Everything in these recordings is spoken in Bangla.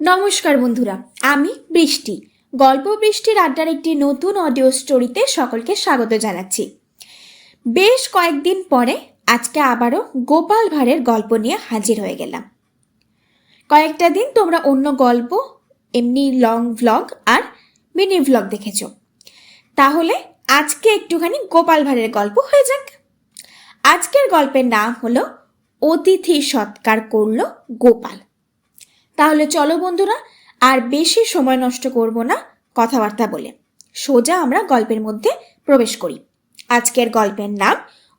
নমস্কার বন্ধুরা, আমি বৃষ্টি। গল্প বৃষ্টির আড্ডার একটি নতুন অডিও স্টোরিতে সকলকে স্বাগত জানাচ্ছি। বেশ কয়েকদিন পরে আজকে আবারও গোপাল ভাঁড়ের গল্প নিয়ে হাজির হয়ে গেলাম। কয়েকটা দিন তোমরা অন্য গল্প, এমনি লং ভ্লগ আর মিনি ভ্লগ দেখেছ। তাহলে আজকে একটুখানি গোপাল ভাঁড়ের গল্প হয়ে যাক। আজকের গল্পের নাম হলো অতিথি সৎকার করল গোপাল তাহলে চলো বন্ধুরা, আর বেশি সময় নষ্ট করব না কথাবার্তা বলে। সোজা আমরা গল্পের মধ্যে প্রবেশ করি। আজকের গল্পের নাম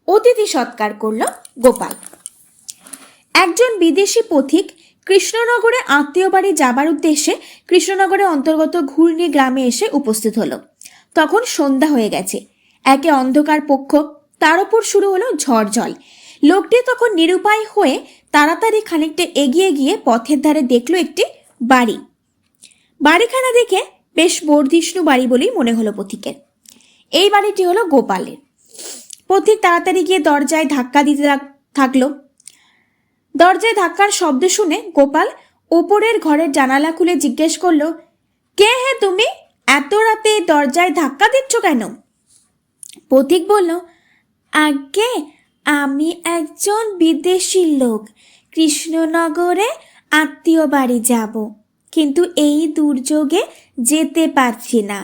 অতিথি সৎকার করল গোপাল। একজন বিদেশি পথিক কৃষ্ণনগরে আত্মীয় বাড়ি যাবার উদ্দেশ্যে কৃষ্ণনগরের অন্তর্গত ঘূর্ণি গ্রামে এসে উপস্থিত হলো। তখন সন্ধ্যা হয়ে গেছে। একে অন্ধকার পক্ষ, তার উপর শুরু হলো ঝড় জল। লোকটি তখন নিরুপায় হয়ে তাড়াতাড়ি খানিকটা এগিয়ে গিয়ে পথের ধারে দেখল একটি বাড়ি। বাড়িখানা দেখে বেশ বর্ধিষ্ণু বাড়ি বলেই মনে হলো পথিকের। এই বাড়িটি হলো গোপালের। পথিক তাড়াতাড়ি গিয়ে দরজায় ধাক্কা দিতে থাক- থাকল। দরজায় ধাক্কার শব্দ শুনে গোপাল ওপরের ঘরের জানালা খুলে জিজ্ঞেস করল, কে হে তুমি? এত রাতে দরজায় ধাক্কা দিচ্ছ কেন? পথিক বলল, আগে আমি একজন বিদেশি লোক। কৃষ্ণনগরে আত্মীয় বাড়ি যাব। কিন্তু এই দুর্যোগে যেতে পারছি না।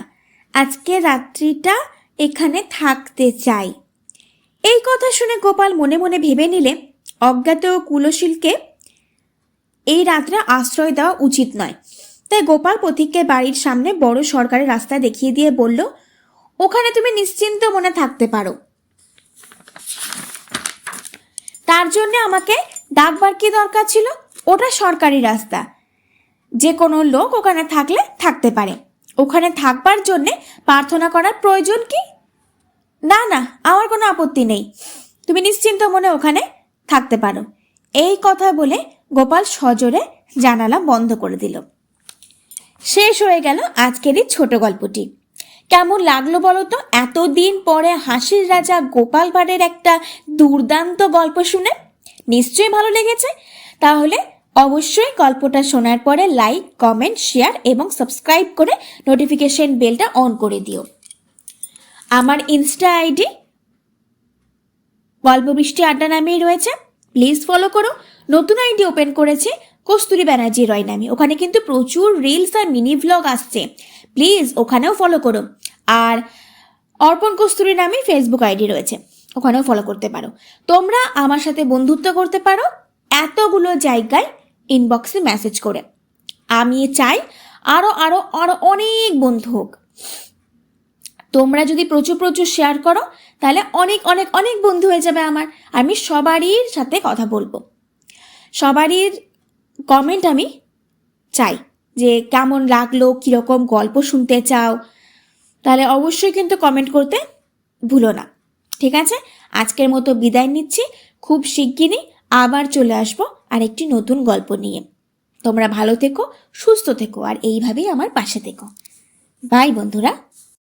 আজকে রাত্রিটা এখানে থাকতে চাই। এই কথা শুনে গোপাল মনে মনে ভেবে নিলে, অজ্ঞাত কুলশীলকে এই রাত্রে আশ্রয় দেওয়া উচিত নয়। তাই গোপাল পথিককে বাড়ির সামনে বড় সরকারের রাস্তা দেখিয়ে দিয়ে বলল, ওখানে তুমি নিশ্চিন্ত মনে থাকতে পারো তার জন্য আমাকে ডাকবার কি দরকার ছিল? ওটা সরকারি রাস্তা। যে কোনো লোক ওখানে থাকলে থাকতে পারে। ওখানে থাকবার জন্যে প্রার্থনা করার প্রয়োজন কি? না না, আমার কোনো আপত্তি নেই। তুমি নিশ্চিন্ত মনে ওখানে থাকতে পারো। এই কথা বলে গোপাল সজোরে জানালা বন্ধ করে দিল। শেষ হয়ে গেল আজকের এই ছোট গল্পটি। কেমন লাগল বলো তো? এতদিন পরে হাসির রাজা গোপাল ভাঁড়ের একটা দুর্দান্ত গল্প শুনে নিশ্চয়ই ভালো লেগেছে। তাহলে অবশ্যই গল্পটা শোনার পরে লাইক কমেন্ট শেয়ার এবং সাবস্ক্রাইব করে নোটিফিকেশন বেলটা অন করে দিও। আমার ইনস্টা আইডি গল্প বৃষ্টি আড্ডা নামেই রয়েছে। প্লিজ ফলো করো। নতুন আইডি ওপেন করেছে কস্তুরি ব্যানার্জি রয় নামে। ওখানে কিন্তু প্রচুর রিলস আর মিনি ভ্লগ আসছে। প্লিজ ওখানেও ফলো করো। আর অর্পণ কস্তুরি নামে ফেসবুক আইডি রয়েছে। ওখানেও ফলো করতে পারো। তোমরা আমার সাথে বন্ধুত্ব করতে পারো এতগুলো জায়গায় ইনবক্সে মেসেজ করে। আমি চাই আরও আরও আরও অনেক বন্ধু হোক। তোমরা যদি প্রচুর প্রচুর শেয়ার করো, তাহলে অনেক অনেক অনেক বন্ধু হয়ে যাবে আমার। আমি সবারই সাথে কথা বলব। সবারই কমেন্ট আমি চাই যে কেমন লাগল, কীরকম গল্প শুনতে চাও, তাহলে অবশ্যই কিন্তু কমেন্ট করতে ভুলো না। ঠিক আছে? আজকের মতো বিদায় নিচ্ছি। খুব শিগগিরই আবার চলে আসব আর একটি নতুন গল্প নিয়ে। তোমরা ভালো থেকো, সুস্থ থেকো, আর এইভাবেই আমার পাশে থেকো। বাই বন্ধুরা।